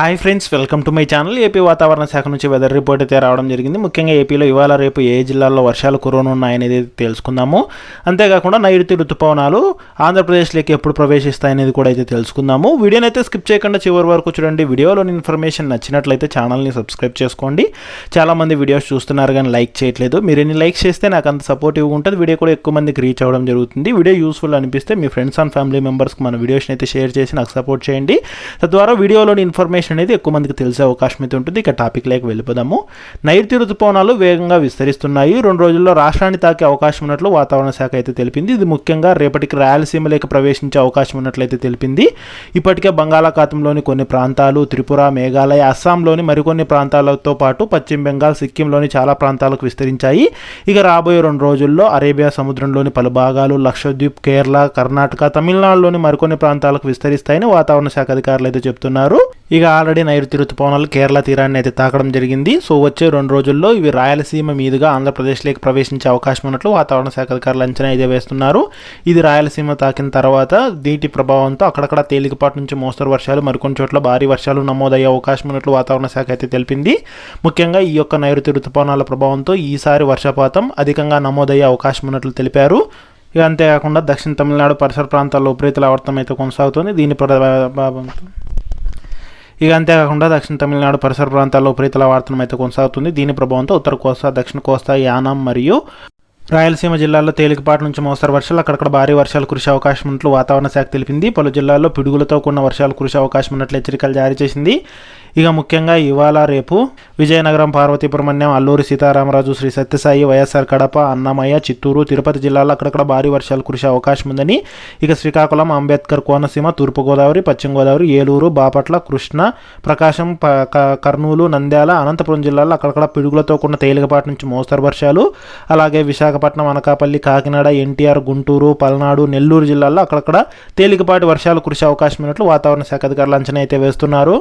Hi friends welcome to my channel. AP వాతావరణ శాఖ నుంచి వెదర్ రిపోర్ట్ అయితే రావడం జరిగింది. ముఖ్యంగా ఏపీలో ఇవాళ రేపు ఏ జిల్లాల్లో వర్షాలు కురవనున్నాయనేది తెలుసుకుందాము. అంతేకాకుండా నైరుతి రుతుపవనాలు ఆంధ్రప్రదేశ్లోకి ఎప్పుడు ప్రవేశిస్తాయనేది కూడా అయితే తెలుసుకుందాము. వీడియోని అయితే స్కిప్ చేయకుండా చివరి వరకు చూడండి. వీడియోలోని ఇన్ఫర్మేషన్ నచ్చినట్లయితే ఛానల్ని సబ్స్క్రైబ్ చేసుకోండి. చాలామంది వీడియోస్ చూస్తున్నారు కానీ లైక్ చేయట్లేదు. మీరు ఎన్ని లైక్స్ చేస్తే నాకు అంత సపోర్టివ్గా ఉంటుంది. వీడియో కూడా ఎక్కువ మందికి రీచ్ అవ్వడం జరుగుతుంది. వీడియో యూస్ఫుల్ అనిపిస్తే మీ ఫ్రెండ్స్ అండ్ ఫ్యామిలీ మెంబర్స్కి మన వీడియోస్ని అయితే షేర్ చేసి నాకు సపోర్ట్ చేయండి. తద్వారా వీడియోలోని ఇన్ఫర్మేషన్ అనేది ఎక్కువ మందికి తెలిసే అవకాశం అయితే ఉంటుంది. ఇక టాపిక్ లేక వెళ్ళిపోదాము. నైరుతి ఋతుపవనాలు వేగంగా విస్తరిస్తున్నాయి. రెండు రోజుల్లో రాష్ట్రాన్ని తాకే అవకాశం ఉన్నట్లు వాతావరణ శాఖ అయితే తెలిపింది. ఇది ముఖ్యంగా రేపటికి రాయలసీమలోకి ప్రవేశించే అవకాశం ఉన్నట్లయితే తెలిపింది. ఇప్పటికే బంగాళాఖాతంలోని కొన్ని ప్రాంతాలు త్రిపుర మేఘాలయ అస్సాంలోని మరికొన్ని ప్రాంతాలతో పాటు పశ్చిమ బెంగాల్ సిక్కింలోని చాలా ప్రాంతాలకు విస్తరించాయి. ఇక రాబోయే రెండు రోజుల్లో అరేబియా సముద్రంలోని పలు భాగాలు లక్షద్వీప్ కేరళ కర్ణాటక తమిళనాడులోని మరికొన్ని ప్రాంతాలకు విస్తరిస్తాయని వాతావరణ శాఖ అధికారులు అయితే చెప్తున్నారు. ఇక ఆల్రెడీ నైరుతి ఋతుపవనాలు కేరళ తీరాన్ని అయితే తాకడం జరిగింది. సో వచ్చే రెండు రోజుల్లో ఇవి రాయలసీమ మీదుగా ఆంధ్రప్రదేశ్లోకి ప్రవేశించే అవకాశం ఉన్నట్లు వాతావరణ శాఖ అధికారులు అంచనా అయితే వేస్తున్నారు. ఇది రాయలసీమ తాకిన తర్వాత దీటి ప్రభావంతో అక్కడక్కడ తేలికపాటి నుంచి మోస్తరు వర్షాలు మరికొన్ని చోట్ల భారీ వర్షాలు నమోదయ్యే అవకాశం ఉన్నట్లు వాతావరణ శాఖ అయితే తెలిపింది. ముఖ్యంగా ఈ యొక్క నైరుతి ఋతుపవనాల ప్రభావంతో ఈసారి వర్షపాతం అధికంగా నమోదయ్యే అవకాశం ఉన్నట్లు తెలిపారు. ఇక అంతేకాకుండా దక్షిణ తమిళనాడు పరిసర ప్రాంతాల్లో ఉపరితల ఆవర్తం అయితే కొనసాగుతుంది. దీని ప్రభావంతో ఇక అంతేకాకుండా దక్షిణ తమిళనాడు పరిసర ప్రాంతాల్లో ఉపరితల వార్తనం అయితే కొనసాగుతుంది. దీని ప్రభావంతో ఉత్తర కోస్తా దక్షిణ కోస్తా యానం మరియు రాయలసీమ జిల్లాల్లో తేలికపాటి నుంచి మోస్తరు వర్షాలు అక్కడక్కడ భారీ వర్షాలు కురిసే అవకాశం ఉన్నట్లు వాతావరణ శాఖ తెలిపింది. పలు జిల్లాల్లో పిడుగులతో కూడిన వర్షాలు కురిసే అవకాశం ఉన్నట్లు హెచ్చరికలు జారీ చేసింది. ఇక ముఖ్యంగా ఇవాళ రేపు విజయనగరం పార్వతీపురమణ్యం అల్లూరి సీతారామరాజు శ్రీ సత్యసాయి వైఎస్ఆర్ కడప అన్నమయ్య చిత్తూరు తిరుపతి జిల్లాల్లో అక్కడక్కడ భారీ వర్షాలు కురిసే అవకాశం ఉందని ఇక శ్రీకాకుళం అంబేద్కర్ కోనసీమ తూర్పుగోదావరి పశ్చిమ గోదావరి ఏలూరు బాపట్ల కృష్ణ ప్రకాశం క- కర్నూలు నంద్యాల అనంతపురం జిల్లాల్లో అక్కడక్కడ పిడుగులతో కూడిన తేలికపాటి నుంచి మోస్తరు వర్షాలు. అలాగే విశాఖ విశాఖపట్నం అనకాపల్లి కాకినాడ ఎన్టీఆర్ గుంటూరు పల్నాడు నెల్లూరు జిల్లాల్లో అక్కడక్కడ తేలికపాటి వర్షాలు కురిసే అవకాశం ఉన్నట్లు వాతావరణ శాఖ అధికారులు అంచనా అయితే వేస్తున్నారు.